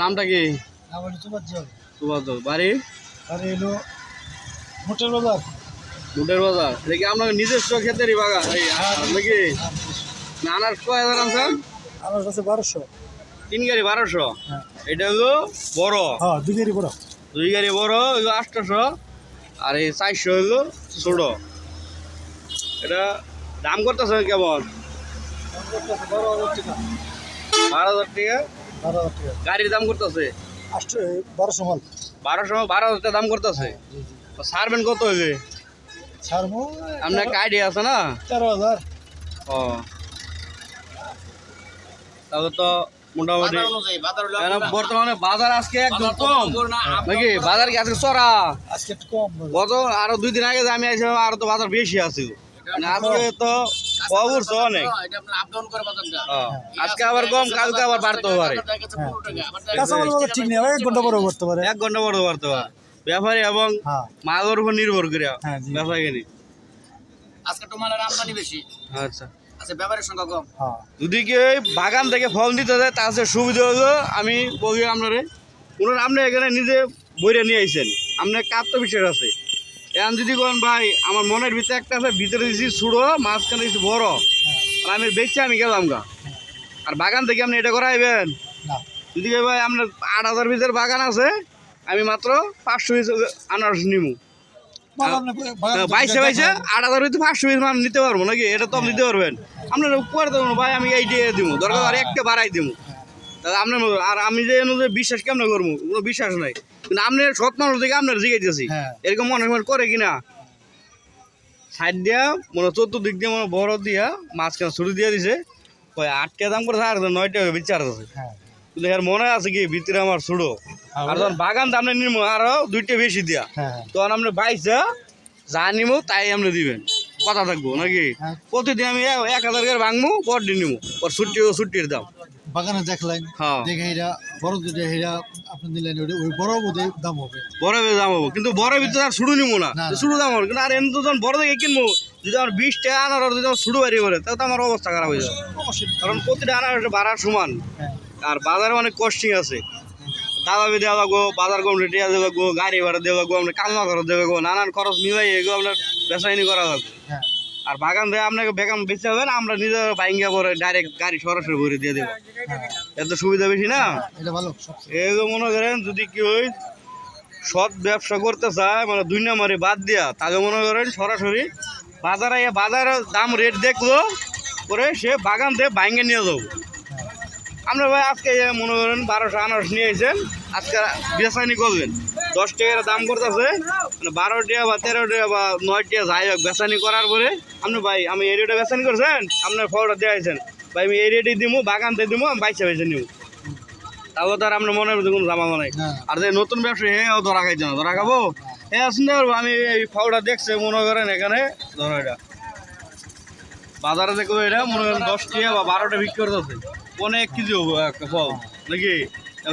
নামটা কি? আমার বাড়ি? আর এলো মোটর বাজার। এটা কি আপনার নিজস্ব ক্ষেতেরই বাগান? এই নাকি? না আনার কয় হাজার আনছেন? আমার কাছে বারোশো। তিন গাড়ি বারোশো? হ্যাঁ। এটা হলো বড়। হ্যাঁ দুই কেজি বড়। দুই গাড়ি বড় হলো আটশোশো। আর এই চারশো হলো ছোট। এটা দাম করতেছে কেমন? বারো হাজার টাকা। বারো হাজার টাকা। বারো হাজার টাকা গাড়ির দাম করতেছে আষ্ট বারোশো মাল। বারোশো বারো হাজার টাকা দাম করতেছে? জি জি। সারবেন কত হইবে? ছাড়বো আপনার একটা আইডিয়া আছে না? তেরো হাজার। ও। তাহলে তো মোটামুটি বর্তমানে বাজার আজকে একদম কম। নাকি? বাজার কি আজকে চড়া? আজকে কম। গত আরও দুই দিন আগে আমি আইছিলাম আরও তো বাজার বেশি আছে। মানে আজকে তো অবশ্য অনেক। আজকে আবার কম কালকে আবার বাড়তে পারে। ঠিক নেই এক ঘণ্টা পরে করতে পারে। এক ঘণ্টা বড় বাড়তে পারে। ব্যাপারী এবং হ্যাঁ। মালের উপর নির্ভর করে হ্যাঁ, কিনি আজকে তোমার আমদানি বেশি। আচ্ছা। আচ্ছা ব্যাপারের সংখ্যা কম। হ্যাঁ। যদি কেউ এই বাগান থেকে ফল দিতে যায় তার সুবিধা হলো আমি বলি আপনারে ওনার আপনি এখানে নিজে বইরে নিয়ে আইছেন। আপনার কার তো বিশ্বাস আছে। এখন যদি কোন ভাই আমার মনের ভিতরে একটা আছে ভিতরে দিছি ছোড়ো মাঝখানে দিছি বড়। আর আমি বেচছি আমি গেলাম গা। আর বাগান থেকে আপনি এটা করাইবেন? যদি ভাই আপনার আট হাজার ভিতরে বাগান আছে আমি মাত্র পাঁচশো পিস আনারস নিমু। আপনি বাইশে বাইশে আট হাজার ভিতরে পাঁচশো পিস মাল নিতে পারব নাকি? এটা তো আপনি নিতে পারবেন। আপনার উপরে দেবো ভাই আমি এই দিয়ে দিব দরকার আর একটা বাড়াই দিব তাহলে আপনার আর আমি যে অনুযায়ী বিশ্বাস কেমন করব? কোনো বিশ্বাস নাই। কিন্তু আপনি সৎ মানুষ থেকে আপনার জিগাইতেছি হ্যাঁ। এরকম মনে মনে করে কিনা? সাইড দিয়া মনে চতুর্দিক দিয়ে মনে বড় দিয়া মাঝখানে ছুটি দিয়ে দিছে। ওই আটটা দাম করে আর নয়টা বিচার আছে। হ্যাঁ। কিন্তু এর মনে আছে কি ভিতরে আমার ছুড়ো। আর যখন বাগান দাম নিমো আরও দুইটা বেশি দিয়া। হ্যাঁ তখন আপনি বাইশে যা নিমো তাই আপনি দিবেন। কথা থাকব নাকি? হ্যাঁ। প্রতিদিন আমি এক- হাজার করে ভাঙবো পর দিন নিবো পর ছুটি ছুটির দাম। বাগানে দেখলেন হ্যাঁ। দেখে এরা বড় দুটো হেরা আপনি নিলেন ওই বড় বোধহয় দাম হবে। বড় বেশি দাম হব কিন্তু বড় ভিতরে আর শুরু নিবো না। না, না। শুরু দাম হবে কিন্তু আর এমনি তো যখন বড় থেকে কিনবো যদি আমার বিশ টাকা আনার যদি আমার শুরু বাড়ি করে তাহলে তো আমার অবস্থা খারাপ হয়ে যাবে। কারণ প্রতিটা আনার বাড়ার সমান। হ্যাঁ। আর বাজারে অনেক কস্টিং আছে। দেওয়া লাগবো বাজার টিয়া দেওয়া লাগবো গাড়ি ভাড়া দেওয়া লাগবো আপনার কালনা খরচ দেওয়া লাগবো নানান খরচ মিলাই এগুলো আপনার বেসাইনি করা লাগবে। হ্যাঁ। আর বাগান থেকে আপনাকে বেগাম বেঁচে হবে না আমরা নিজের বাইঙ্গা করে ডাইরেক্ট গাড়ি সরাসরি ভরে দিয়ে দেবো। এত সুবিধা বেশি না? এগুলো মনে করেন যদি কেউ সৎ ব্যবসা করতে চায় মানে দুই নম্বরে বাদ দিয়া তাকে মনে করেন সরাসরি বাজারে গিয়ে বাজারের দাম রেট দেখল করে সে বাগান থেকে বাইঙ্গে নিয়ে যাব। আমরা ভাই আজকে মনে করেন বারোশো আনারস নিয়ে এসেছেন আজকে বেচানি করলেন দশ টাকার দাম করতেছে। মানে বারো টাকা বা তেরো টাকা বা নয় টাকা যাই হোক বেচানি করার পরে আপনি ভাই আমি এই রেটে বেচানি করছেন আপনার ফলটা দিয়েছেন ভাই আমি দিব বাগান থেকে দিব আমি বাইশে বাইশে নিব তাহলে তো আর আপনার মনের মধ্যে কোনো জামা নাই। আর যে নতুন ব্যবসা হেও ধরা খাইছে না ধরা খাব? হ্যাঁ শুনতে পারব আমি এই ফাউটা দেখছে মনে করেন এখানে ধরো এটা। বাজারে দেখব এটা মনে করেন দশ টাকা বা বারোটা বিক্রি করতেছে। অনেক কেজি হব একটা ফল নাকি?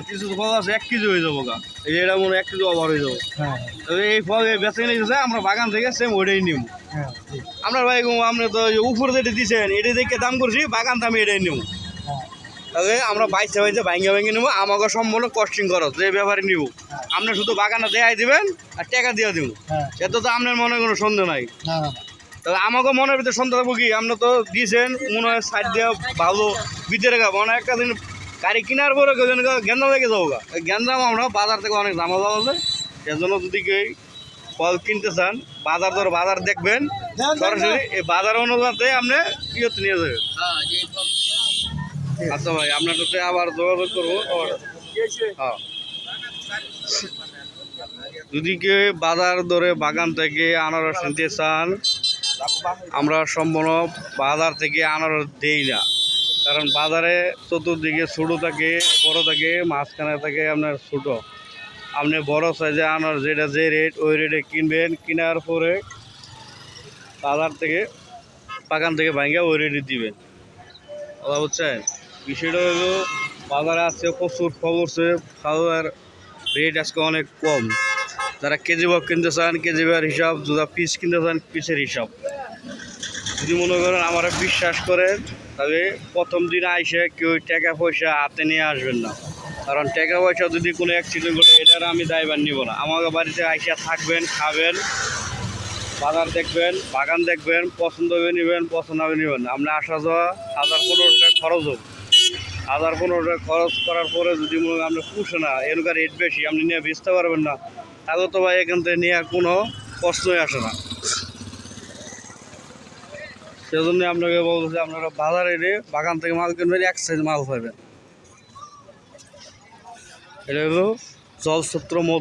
কিছু ফল আছে এক কেজি হয়ে যাব গা। এই এটা মনে এক কেজি ওভার হয়ে যাব। হ্যাঁ। তবে এই ফল বেঁচে নিয়েছে আমরা বাগান থেকে সেম ওইটাই নিব হ্যাঁ আমরা ভাই আপনি তো উপরে যেটা দিচ্ছেন এটা দেখে দাম করছি বাগান দামে এটাই নিব হ্যাঁ। তবে আমরা বাইশে বাইশে ভাঙ্গে ভাঙ্গে নেব আমাকে সম্পূর্ণ কস্টিং খরচ যে ব্যাপারে নিব আপনি শুধু বাগানটা দেখাই দিবেন আর টাকা দিয়ে দিব এত তো আপনার মনে কোনো সন্দেহ নাই। তবে আমাকে মনের ভিতরে সন্দেহ থাকব কি আপনি তো দিয়েছেন মনে হয় সাইড দিয়ে ভালো ভিতরে গা মনে একটা দিন গাড়ি কেনার পরে গেন্দা লেগে যাব গা গেন্দাম আমরা বাজার থেকে অনেক দামা যাওয়া আছে এর জন্য যদি কেউ ফল কিনতে চান বাজার দর বাজার দেখবেন সরাসরি এই বাজার অনুপাতে আপনি ইয়েতে নিয়ে যাবেন। হ্যাঁ আচ্ছা ভাই আপনার সাথে আবার যোগাযোগ করব। হ্যাঁ। যদি কেউ বাজার দরে বাগান থেকে আনারস নিতে চান আমরা সম্পূর্ণ বাজার থেকে আনারস দেই না। কারণ বাজারে চতুর্দিকে ছোটো থাকে, বড় থাকে, মাঝখানে থাকে আপনার ছোটো। আপনি বড় সাইজে আনার যেটা যে রেট ওই রেটে কিনবেন, কেনার পরে বাজার থেকে, বাগান থেকে ভাঙ্গা ওই রেটে দিবেন। কথা বুঝছেন? বিষয়টা হলো, বাজারে আছে প্রচুর খবর খাওয়ার রেট আজকে অনেক কম। যারা কেজি ভাগ কিনতে চান, কেজি ভাগ হিসাব, যারা পিস কিনতে চান পিসের হিসাব। যদি মনে করেন, আমার বিশ্বাস করেন তবে প্রথম দিন আইসে কেউ টাকা পয়সা হাতে নিয়ে আসবেন না। কারণ টাকা পয়সা যদি কোনো অ্যাক্সিডেন্ট করে এটার আমি দায়ভার নিব না। আমাকে বাড়িতে আইসা থাকবেন, খাবেন, বাজার দেখবেন, বাগান দেখবেন, পছন্দ হবে নেবেন, পছন্দ হবে নেবেন আপনি আসা যাওয়া, হাজার পনেরো টাকা খরচ হোক। হাজার পনেরো টাকা খরচ করার পরে যদি মনে আপনি পুষে না এরকার রেট বেশি, আপনি নিয়ে বেচতে পারবেন না, তাহলে তো ভাই এখান থেকে নেওয়ার কোনো প্রশ্নই আসে না। সেজন্য আপনাকে বলতেছি, আপনারা বাজারে এনে বাগান থেকে মাল কিনবেন, এক সাইজ মাল পাবেন। এটা হলো জলসূত্র মধু।